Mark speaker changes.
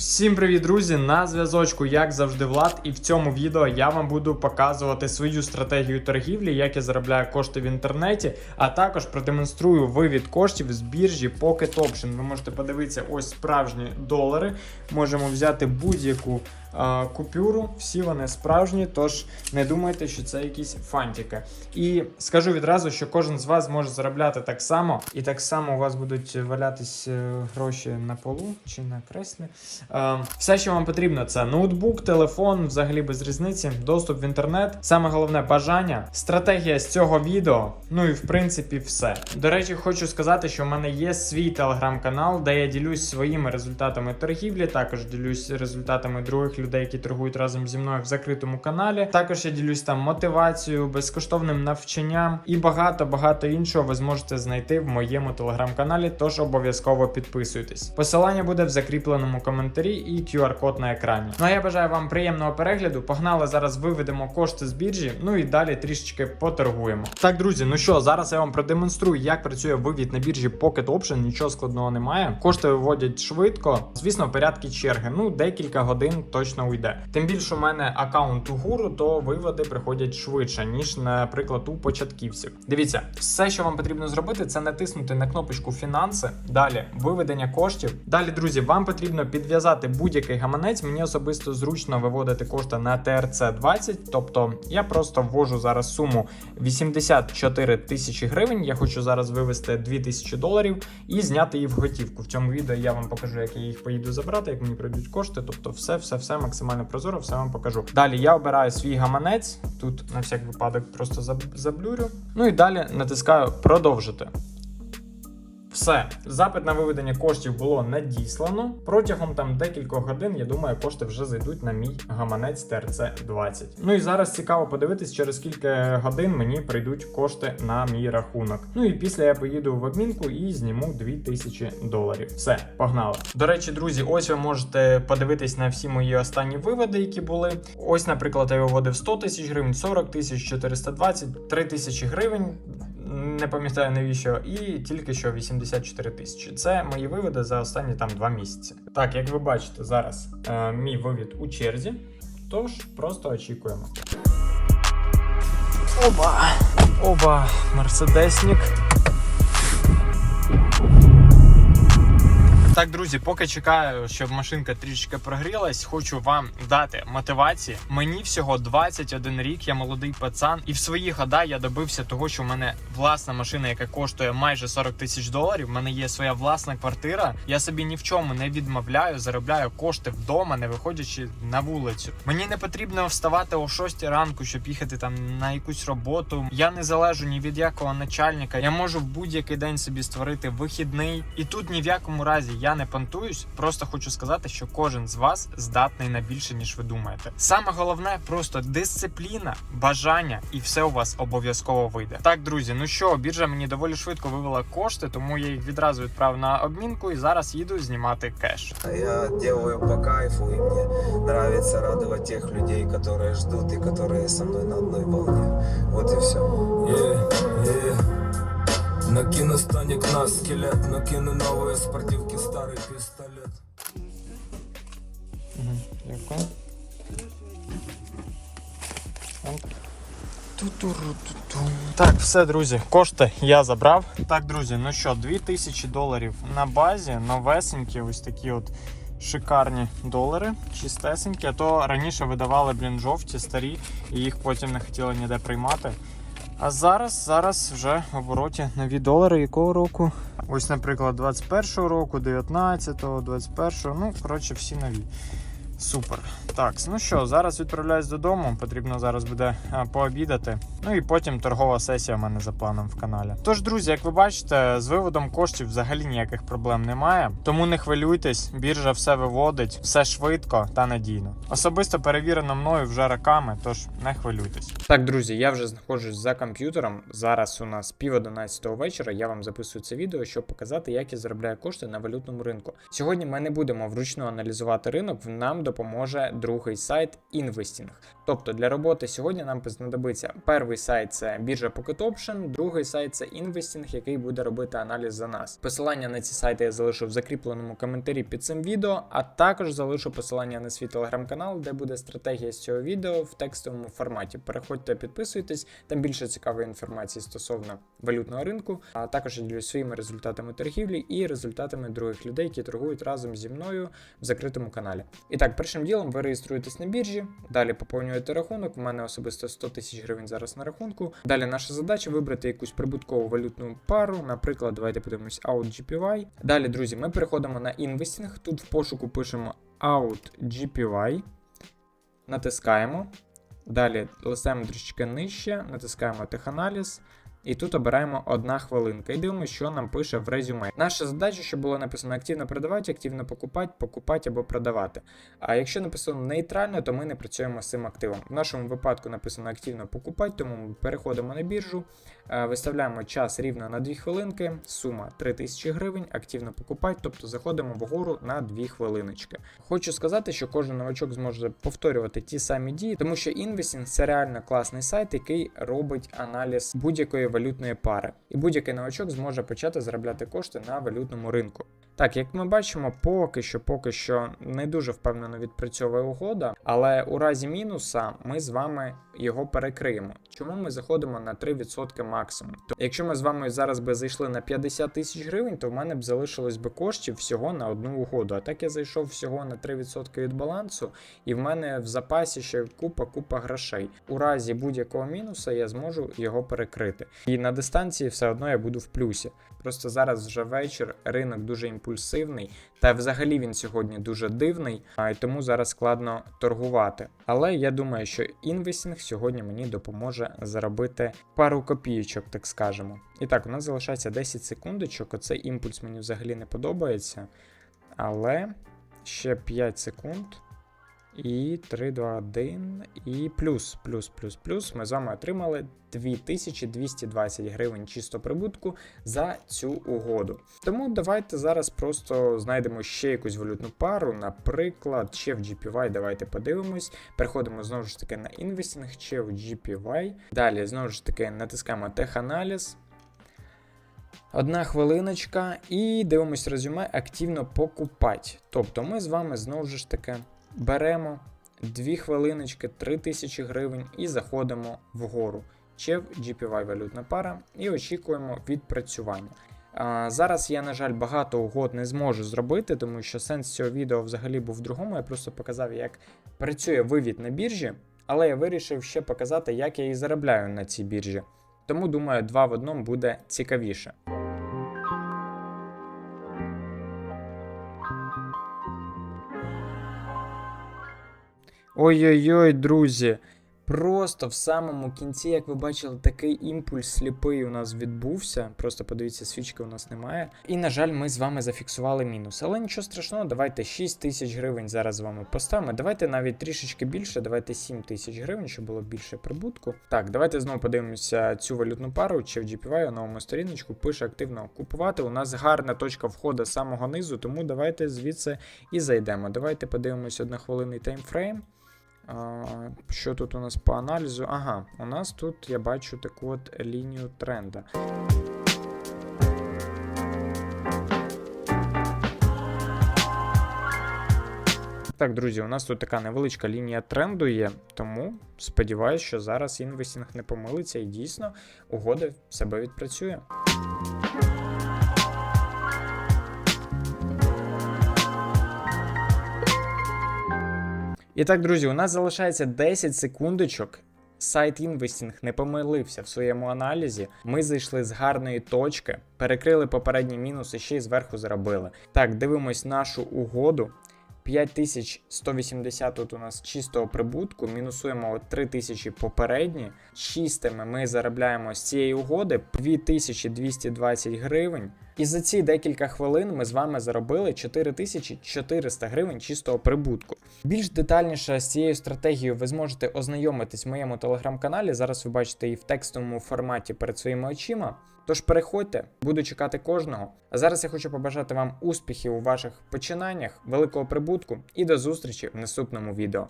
Speaker 1: Всім привіт, друзі! На зв'язочку, як завжди, Влад, і в цьому відео я вам буду показувати свою стратегію торгівлі, як я заробляю кошти в інтернеті, а також продемонструю вивід коштів з біржі Pocket Option. Ви можете подивитися ось справжні долари. Можемо взяти будь-яку купюру, всі вони справжні, тож не думайте, що це якісь фантики. І скажу відразу, що кожен з вас може заробляти так само, і так само у вас будуть валятись е, гроші на полу чи на креслі. Е, Все, що вам потрібно, це ноутбук, телефон, взагалі без різниці, доступ в інтернет. Саме головне бажання, стратегія з цього відео. Ну і в принципі все. До речі, хочу сказати, що в мене є свій телеграм-канал, де я ділюсь своїми результатами торгівлі. Також ділюсь результатами других людей, які торгують разом зі мною в закритому каналі. Також я ділюсь там мотивацією, безкоштовним навчанням і багато багато іншого ви зможете знайти в моєму телеграм-каналі. Тож обов'язково підписуйтесь. Посилання буде в закріпленому коментарі і QR-код на екрані. Ну а я бажаю вам приємного перегляду. Погнали зараз виведемо кошти з біржі. Ну і далі трішечки поторгуємо. Так, друзі, ну що, зараз я вам продемонструю, як працює вивід на біржі Pocket Option. Нічого складного немає. Кошти виводять швидко. Звісно, в порядку черги. Ну, декілька годин точно уйде. Тим більше у мене аккаунт у гуру, то виводи приходять швидше, ніж, наприклад, у початківців. Дивіться, все, що вам потрібно зробити, це натиснути на кнопочку фінанси. Далі виведення коштів. Далі, друзі, вам потрібно підв'язати будь-який гаманець. Мені особисто зручно виводити кошти на TRC 20. Тобто я просто ввожу зараз суму 84 тисячі гривень. Я хочу зараз вивести 2000 доларів і зняти її в готівку. В цьому відео я вам покажу, як я їх поїду забрати, як мені прийдуть кошти. Тобто, все, все, все максимально прозоро, все вам покажу. Далі я обираю свій гаманець. Тут на всяк випадок просто заблюрю. Ну і далі натискаю продовжити. Все, запит на виведення коштів було надіслано. Протягом там декількох годин, я думаю, кошти вже зайдуть на мій гаманець ТРЦ 20. Ну і зараз цікаво подивитись, через скільки годин мені прийдуть кошти на мій рахунок. Ну і після я поїду в обмінку і зніму 2000 доларів. Все, погнали. До речі, друзі, ось ви можете подивитись на всі мої останні виводи, які були. Ось, наприклад, я виводив 100 тисяч гривень, 40 тисяч, 420, 3 тисячі гривень не пам'ятаю навіщо, і тільки що 84 тисячі. Це мої виводи за останні там два місяці. Так, як ви бачите, зараз е, мій вивід у черзі. Тож просто очікуємо. Оба! Оба! Мерседеснік. Так, друзі, поки чекаю, щоб машинка трішечки прогрілась, хочу вам дати мотивації. Мені всього 21 рік, я молодий пацан, і в свої года я добився того, що в мене власна машина, яка коштує майже 40 тисяч доларів. В мене є своя власна квартира. Я собі ні в чому не відмовляю, заробляю кошти вдома, не виходячи на вулицю. Мені не потрібно вставати о 6 ранку, щоб їхати там на якусь роботу. Я не залежу ні від якого начальника. Я можу в будь-який день собі створити вихідний, і тут ні в якому разі я не понтуюсь. Просто хочу сказати, що кожен з вас здатний на більше ніж ви думаєте. Саме головне просто дисципліна, бажання, і все у вас обов'язково вийде. Так, друзі, ну що, біржа мені доволі швидко вивела кошти, тому я їх відразу відправив на обмінку і зараз їду знімати кеш.
Speaker 2: Я делаю по кайфу, и мне нравится радовать тех людей, которые ждут и которые со мной на одной волне. Вот и все.
Speaker 3: Yeah, yeah. Накину станик на скелет, накину новые спортивки, старый пистолет.
Speaker 1: Дякую. Так, все, друзі, кошти я забрав. Так, друзі, ну що, 2000 доларів на базі, новесенькі, ось такі от шикарні долари, чистесенькі. А то раніше видавали, блін, жовті, старі, і їх потім не хотіли ніде приймати. А зараз, зараз вже в обороті нові долари якого року? Ось, наприклад, 21-го року, 19-го, 21-го, ну, коротше, всі нові. Супер. Так, ну що, зараз відправляюсь додому. Потрібно зараз буде пообідати. Ну і потім торгова сесія в мене за планом в каналі. Тож, друзі, як ви бачите, з виводом коштів взагалі ніяких проблем немає. Тому не хвилюйтесь, біржа все виводить, все швидко та надійно. Особисто перевірено мною вже роками, тож не хвилюйтесь. Так, друзі, я вже знаходжусь за комп'ютером. Зараз у нас пів одинадцятого вечора. Я вам записую це відео, щоб показати, як я заробляю кошти на валютному ринку. Сьогодні ми не будемо вручну аналізувати ринок. Нам допоможе другий сайт Investing. Тобто для роботи сьогодні нам знадобиться перший Перший сайт це біржа Pocket Option, другий сайт це Investing, який буде робити аналіз за нас. Посилання на ці сайти я залишу в закріпленому коментарі під цим відео, а також залишу посилання на свій телеграм-канал, де буде стратегія з цього відео в текстовому форматі. Переходьте, підписуйтесь, там більше цікавої інформації стосовно валютного ринку. А також я ділюсь своїми результатами торгівлі і результатами других людей, які торгують разом зі мною в закритому каналі. І так, першим ділом ви реєструєтесь на біржі, далі поповнюєте рахунок. У мене особисто 100 тисяч гривень зараз на рахунку. Далі наша задача вибрати якусь прибуткову валютну пару. Наприклад, давайте подивимось OutGPY. Далі, друзі, ми переходимо на інвестинг. Тут в пошуку пишемо Out GPY. Натискаємо. Далі листаємо трішечки нижче, натискаємо теханаліз. І тут обираємо одна хвилинка і дивимося, що нам пише в резюме. Наша задача, щоб було написано активно продавати, активно покупати, покупати або продавати. А якщо написано нейтрально, то ми не працюємо з цим активом. В нашому випадку написано активно покупати, тому ми переходимо на біржу, е, виставляємо час рівно на 2 хвилинки, сума 3000 гривень, активно покупати, тобто заходимо вгору на 2 хвилиночки. Хочу сказати, що кожен новачок зможе повторювати ті самі дії, тому що Investing це реально класний сайт, який робить аналіз будь-якої валютної пари. І будь-який новачок зможе почати заробляти кошти на валютному ринку. Так, як ми бачимо, поки що, поки що не дуже впевнено відпрацьовує угода, але у разі мінуса ми з вами його перекриємо. Чому ми заходимо на 3% максимум? То якщо ми з вами зараз би зайшли на 50 тисяч гривень, то в мене б залишилось би коштів всього на одну угоду. А так я зайшов всього на 3% від балансу, і в мене в запасі ще купа-купа грошей. У разі будь-якого мінуса я зможу його перекрити. І на дистанції все одно я буду в плюсі. Просто зараз вже вечір, ринок дуже імпульсивний, та взагалі він сьогодні дуже дивний, а й тому зараз складно торгувати. Але я думаю, що інвестинг сьогодні мені допоможе заробити пару копійочок, так скажемо. І так, у нас залишається 10 секундочок. Оцей імпульс мені взагалі не подобається. Але ще 5 секунд. І 3, 2, 1. І плюс, плюс, плюс, плюс. Ми з вами отримали 2220 гривень чисто прибутку за цю угоду. Тому давайте зараз просто знайдемо ще якусь валютну пару, наприклад, ще в GPY. Давайте подивимось. Переходимо знову ж таки на інвестинг, ще в GPY. Далі знову ж таки натискаємо теханаліз. Одна хвилиночка, і дивимось резюме активно покупати. Тобто ми з вами знову ж таки беремо 2 хвилиночки, 3000 гривень і заходимо вгору. ЧЕВ GPY валютна пара і очікуємо відпрацювання. А, зараз я, на жаль, багато угод не зможу зробити, тому що сенс цього відео взагалі був в другому. Я просто показав, як працює вивід на біржі, але я вирішив ще показати, як я і заробляю на цій біржі. Тому думаю, два в одному буде цікавіше. Ой-ой-ой, друзі. Просто в самому кінці, як ви бачили, такий імпульс сліпий у нас відбувся. Просто подивіться, свічки у нас немає. І, на жаль, ми з вами зафіксували мінус. Але нічого страшного, давайте 6 тисяч гривень зараз з вами поставимо. Давайте навіть трішечки більше, давайте 7 тисяч гривень, щоб було більше прибутку. Так, давайте знову подивимося цю валютну пару, чи в GPY у новому сторіночку пише активно купувати. У нас гарна точка входу з самого низу, тому давайте звідси і зайдемо. Давайте подивимося однохвилинний таймфрейм. Що тут у нас по аналізу? Ага, у нас тут я бачу таку от лінію тренда. Так, друзі, у нас тут така невеличка лінія тренду є, тому сподіваюся, що зараз інвестінг не помилиться і дійсно угода себе відпрацює. І так, друзі, у нас залишається 10 секундочок. Сайт інвестінг не помилився в своєму аналізі. Ми зайшли з гарної точки, перекрили попередній мінус і ще й зверху заробили. Так, дивимось нашу угоду. 5180 тут у нас чистого прибутку, мінусуємо от 3000 попередні. Чистими ми заробляємо з цієї угоди 2220 гривень. І за ці декілька хвилин ми з вами заробили 4400 гривень чистого прибутку. Більш детальніше з цією стратегією ви зможете ознайомитись в моєму телеграм-каналі. Зараз ви бачите її в текстовому форматі перед своїми очима. Тож переходьте, буду чекати кожного. А зараз я хочу побажати вам успіхів у ваших починаннях, великого прибутку і до зустрічі в наступному відео.